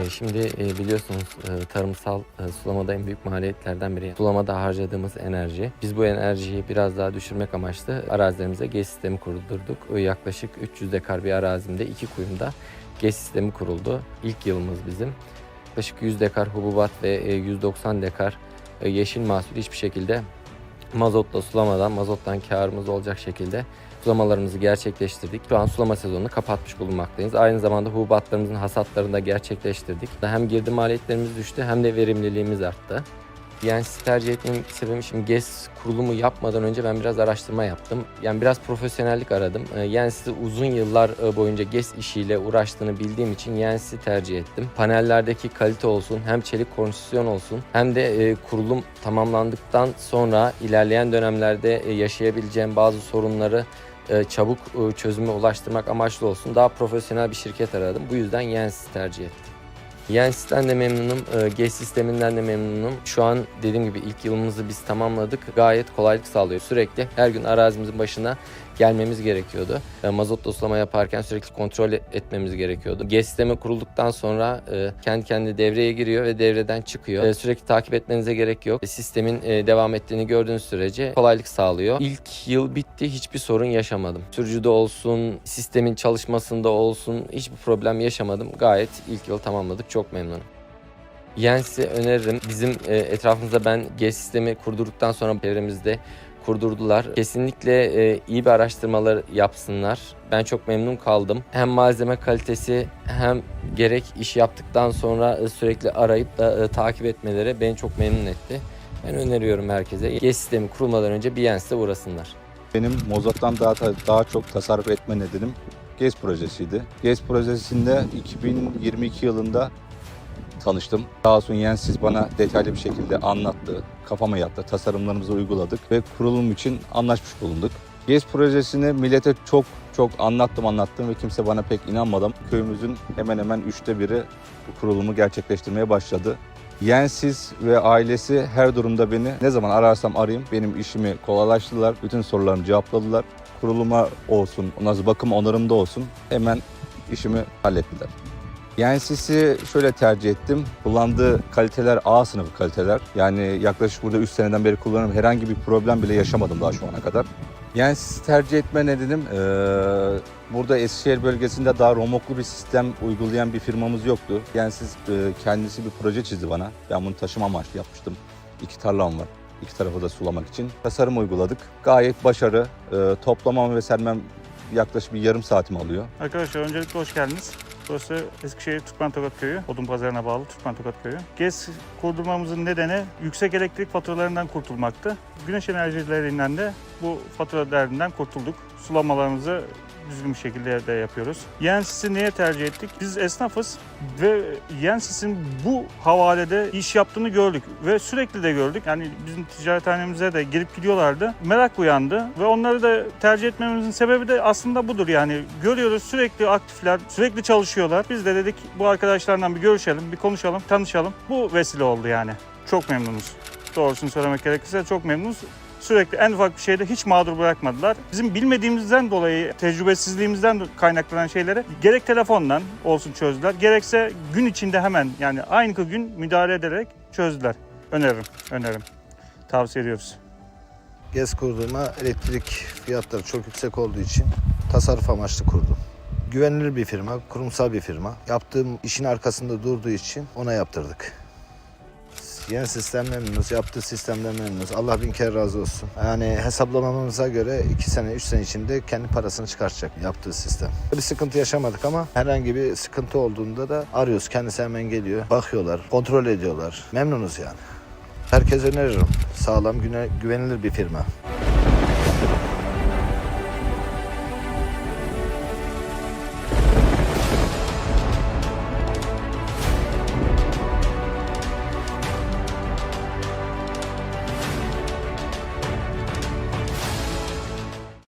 E, Şimdi e, biliyorsunuz e, tarımsal sulamada en büyük maliyetlerden biri. Sulamada harcadığımız enerji. Biz bu enerjiyi biraz daha düşürmek amaçlı arazilerimize GES sistemi kurdurduk. Yaklaşık 300 dekar bir arazimde iki kuyumda GES sistemi kuruldu. İlk yılımız bizim. Yaklaşık 100 dekar hububat ve e, 190 dekar yeşil mahsul hiçbir şekilde mazotla sulamadan, mazottan karımız olacak şekilde sulamalarımızı gerçekleştirdik. Şu an sulama sezonunu kapatmış bulunmaktayız. Aynı zamanda hububatlarımızın hasatlarını da gerçekleştirdik. Hem girdi maliyetlerimiz düştü hem de verimliliğimiz arttı. Yani sizi tercih etmemin sebebi şimdi GES kurulumu yapmadan önce ben biraz araştırma yaptım. Yani biraz profesyonellik aradım. Ee, Yani sizi uzun yıllar e, boyunca GES işiyle uğraştığını bildiğim için Yens'i tercih ettim. Panellerdeki kalite olsun, hem çelik konstrüksiyon olsun, hem de e, kurulum tamamlandıktan sonra ilerleyen dönemlerde e, yaşayabileceğim bazı sorunları e, çabuk e, çözüme ulaştırmak amaçlı olsun. Daha profesyonel bir şirket aradım. Bu yüzden Yens'i tercih ettim. Yens'ten de memnunum, e, GES sisteminden de memnunum. Şu an dediğim gibi ilk yılımızı biz tamamladık. Gayet kolaylık sağlıyor. Sürekli her gün arazimizin başına gelmemiz gerekiyordu. E, Mazot doslama yaparken sürekli kontrol et- etmemiz gerekiyordu. GES sistemi kurulduktan sonra e, kendi kendine devreye giriyor ve devreden çıkıyor. E, Sürekli takip etmenize gerek yok. E, Sistemin e, devam ettiğini gördüğünüz sürece kolaylık sağlıyor. İlk yıl bitti, hiçbir sorun yaşamadım. Sürücüde olsun, sistemin çalışmasında olsun hiçbir problem yaşamadım. Gayet ilk yıl tamamladık. Çok memnunum. Yens'i öneririm. Bizim e, etrafımızda ben GES sistemi kurdurduktan sonra çevremizde kurdurdular. Kesinlikle e, iyi bir araştırmalar yapsınlar. Ben çok memnun kaldım. Hem malzeme kalitesi hem gerek iş yaptıktan sonra e, sürekli arayıp da e, takip etmeleri beni çok memnun etti. Ben öneriyorum herkese. GES sistemi kurulmadan önce bir Yens'e uğrasınlar. Benim Mozart'tan daha daha çok tasarruf etme nedenim GES projesiydi. GES projesinde 2022 yılında tanıştım. Sağ olsun Yensiz bana detaylı bir şekilde anlattı, kafama yattı, tasarımlarımızı uyguladık ve kurulum için anlaşmış bulunduk. GES projesini millete çok çok anlattım anlattım ve kimse bana pek inanmadı. Köyümüzün hemen hemen üçte biri bu kurulumu gerçekleştirmeye başladı. Yensiz ve ailesi her durumda beni ne zaman ararsam arayayım benim işimi kolaylaştırdılar. Bütün sorularımı cevapladılar. Kuruluma olsun, ondan bakım onarımda olsun hemen işimi hallettiler. Yensis'i şöyle tercih ettim. Kullandığı kaliteler A sınıfı kaliteler. Yani yaklaşık burada 3 seneden beri kullanıyorum. Herhangi bir problem bile yaşamadım daha şu ana kadar. Yensis'i tercih etme nedenim eee, burada Eskişehir bölgesinde daha romoklu bir sistem uygulayan bir firmamız yoktu. Yensiz eee, kendisi bir proje çizdi bana. Ben bunu taşıma amaçlı yapmıştım. İki tarlam var. İki tarafı da sulamak için. Tasarım uyguladık. Gayet başarı. Eee, toplamam ve sermem yaklaşık bir yarım saatimi alıyor. Arkadaşlar öncelikle hoş geldiniz. Burası Eskişehir Türkmen Tokat Köyü, Odun Pazarı'na bağlı Türkmen Tokat Köyü. GES kurdurmamızın nedeni yüksek elektrik faturalarından kurtulmaktı. Güneş enerjilerinden de bu fatura derdinden kurtulduk. Sulamalarımızı düzgün bir şekilde de yapıyoruz. Yensis'i niye tercih ettik? Biz esnafız ve Yensis'in bu havalede iş yaptığını gördük ve sürekli de gördük. Yani bizim ticarethanemize de gelip gidiyorlardı. Merak uyandı ve onları da tercih etmemizin sebebi de aslında budur. Yani görüyoruz sürekli aktifler, sürekli çalışıyorlar. Biz de dedik bu arkadaşlarla bir görüşelim, bir konuşalım, tanışalım. Bu vesile oldu yani. Çok memnunuz. Doğrusunu söylemek gerekirse çok memnunuz. Sürekli en ufak bir şeyde hiç mağdur bırakmadılar. Bizim bilmediğimizden dolayı, tecrübesizliğimizden kaynaklanan şeyleri gerek telefondan olsun çözdüler, gerekse gün içinde hemen yani aynı gün müdahale ederek çözdüler. Öneririm, öneririm. Tavsiye ediyoruz. GES kurduğuma elektrik fiyatları çok yüksek olduğu için tasarruf amaçlı kurdum. Güvenilir bir firma, kurumsal bir firma. Yaptığım işin arkasında durduğu için ona yaptırdık. Yeni sistem memnunuz, yaptığı sistemden memnunuz. Allah bin kere razı olsun. Yani hesaplamamıza göre 2 sene, 3 sene içinde kendi parasını çıkartacak yaptığı sistem. Bir sıkıntı yaşamadık ama herhangi bir sıkıntı olduğunda da arıyoruz. Kendisi hemen geliyor, bakıyorlar, kontrol ediyorlar. Memnunuz yani. Herkese öneririm. Sağlam, güne- güvenilir bir firma.